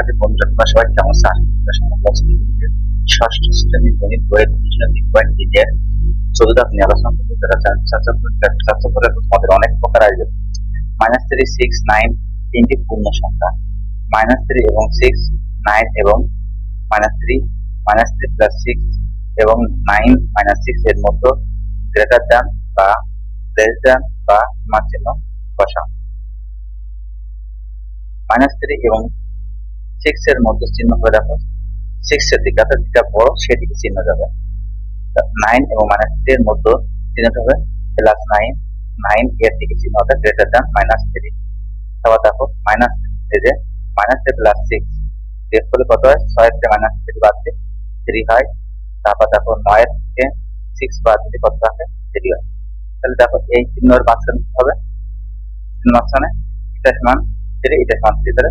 আশা করি সবাই ভালো আছো। ষষ্ঠ শ্রেণির গণিত বইয়ের তিন পয়েন্ট নিয়ে আলোচনা করতে করে তোমাদের অনেক প্রকার মাইনাস থ্রি সিক্স নাইন তিনটি পূর্ণ সংখ্যা। মাইনাস থ্রি এবং সিক্স নাইন এবং minus three minus three plus six এবং নাইন মাইনাস সিক্স এর মধ্যে গ্রেটার দ্যান বা লেস দ্যান বা সমান চিহ্ন বসাও। মাইনাস থ্রি এবং সিক্স এর মধ্যে চিহ্ন করে রাখো। সিক্স এর দিকে অর্থাৎ যেটা বড়, সেদিকে চিহ্ন যাবে। নাইন এবং মাইনাস থ্রি এর মধ্যে চিহ্নটা হবে প্লাস নাইন নাইন এর দিকে চিহ্ন, অর্থাৎ গ্রেটার দ্যান মাইনাস থ্রি তারপর দেখো minus three minus three plus six এর ফলে কত হয়? ছয় থেকে মাইনাস থ্রি বাদ দিয়ে থ্রি হয়। তারপর দেখো, নয় থেকে সিক্স বাদ দিলে কত থাকে? থ্রি হয়। তাহলে দেখো, এই চিহ্নের মাঝখানে হবে। চিহ্ন মাঝখানে এটা সমান থ্রি এটা সমান থ্রি তাহলে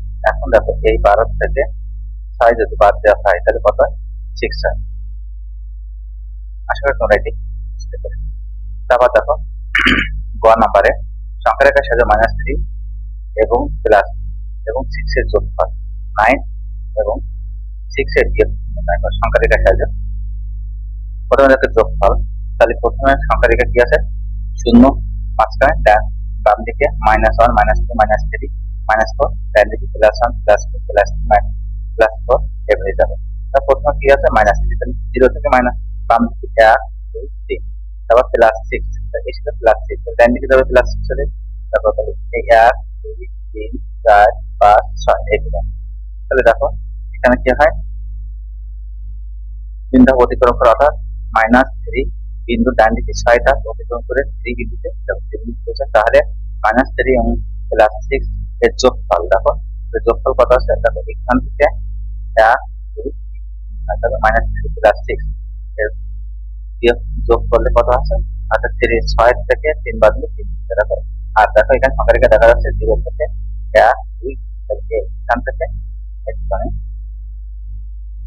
এখন দেখো, এই বারো থেকে ছয় যদি বাদ দেওয়া হয়, তাহলে কত হয়? সিক্স হয়। আশা করি তোমরা এটি বুঝতে পেরেছ। তারপর দেখো, গ নাম্বারে সংখ্যা সাথে মাইনাস থ্রি এবং প্লাস এবং সিক্স এর যোগফল নাইন এবং সিক্স এর বিয়োগ সংখ্যা রেখার সাহায্যে প্রথমে দেখো যোগফল, তাহলে প্রথমে সংখ্যা রেখা কি আছে? শূন্য, মাঝখানে ডান বাম দিকে minus one minus two minus three minus four ডান দিকে plus one plus two plus three plus four এভাবে যাবে তার প্রথমে কি আছে মাইনাস থ্রি জিরো থেকে মাইনাস বাম দিকে এক দুই তিন তারপর প্লাস সিক্স এই সাথে প্লাস সিক্স ডান দিকে যাবে প্লাস সিক্স হলে তারপর এই এক দুই তিন চার পাঁচ ছয় এইগুলো তাহলে দেখো এখানে কি হয় চিন্তা অতিক্রম করা অর্থাৎ মাইনাস থ্রি বিন্দু ডান দিকে ছয়টা অতিক্রম করে থ্রি বিন্দুতে তাহলে মাইনাস থ্রি এবং প্লাস সিক্স এর যোগফল দেখো যোগফল কত আছে? দেখো, এখান থেকে দুই তাহলে মাইনাস থ্রি প্লাস সিক্স এর যোগ করলে কত আছে অর্থাৎ থ্রি ছয় থেকে তিন বাদ দিলে তিন দেখো। আর দেখো, এখানে রেখা দেখা যাচ্ছে জিরো থেকে এক, দুই এখান থেকে এখানে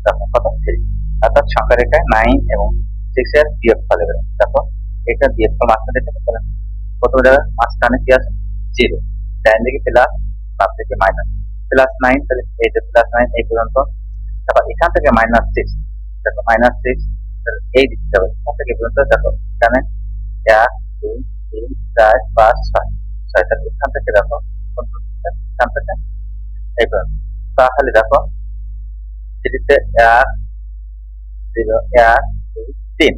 দেখো, কত? থ্রি অর্থাৎ সংখ্যা রেখায় নাইন এবং সিক্স এর বিয়োগ ফল এবার দেখো, এটা বিয়োগ ফল মাঝখানে প্রথমে দেখো, মাঝখানে কি আছে? জিরো ডাইন দিকে প্লাস বাম দিকে মাইনাস প্লাস নাইন তাহলে এই যে প্লাস নাইন এই পর্যন্ত। তারপর এখান থেকে মাইনাস সিক্স দেখো মাইনাস সিক্স এই দিকে যাবে এখান থেকে পর্যন্ত, দেখো এখানে এক, দুই, তিন, চার, পাঁচ, ছয় ছয়, তাহলে এখান থেকে দেখো, এখান থেকে এই পর্যন্ত। তাহলে দেখো থ্রিতে এক, জিরো এক, দুই, তিন।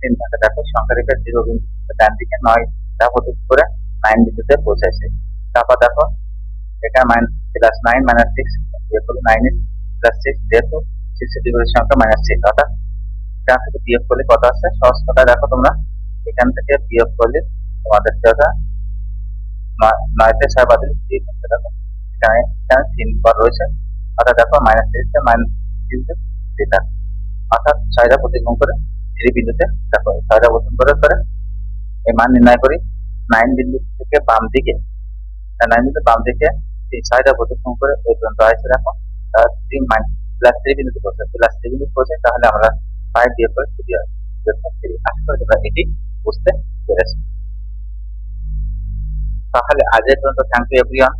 তিন থাকে দেখো সংখ্যা জিরো বিন্দু। ডান দিকে নয়, তারপর করে নাইন বিন্দুতে পৌঁছাইছে তারপর দেখো এখানে minus plus nine minus six যেহেতু নাইন প্লাস সিক্স যেহেতু সিক্স ডিগ্রির সংখ্যা মাইনাস সিক্স অর্থাৎ এখান থেকে বিয়োগ করলে কত আছে সহজ কথা, দেখো তোমরা, এখান থেকে বিয়োগ করলে তোমাদের কি হবে? নয়তে ছয় বাদে তিন, দেখো, এখানে এখানে তিন পর রয়েছে। অর্থাৎ দেখো মাইনাস সিক্সে মাইনাস থ্রি অর্থাৎ ছয়টা প্রতিক্রম করে থ্রি বিন্দুতে, দেখো, ছয়টা প্রতিক্রম করে করে এই মান নির্ণয় করি। নাইন বিন্দু থেকে বাম দিকে নাইন বিন্দু বাম দিকে এই ছয়টা প্রতিক্রম করে এই পর্যন্ত আসছে এখন। তার থ্রি মাইন প্লাস থ্রি বিন্দুতে পৌঁছে প্লাস থ্রি তাহলে আমরা ফাইভ দিয়ে করে থ্রি থ্রি আশা তোমরা এটি বুঝতে পেরেছি। তাহলে আজের পর্যন্ত থ্যাংক ইউ এভরিওয়ান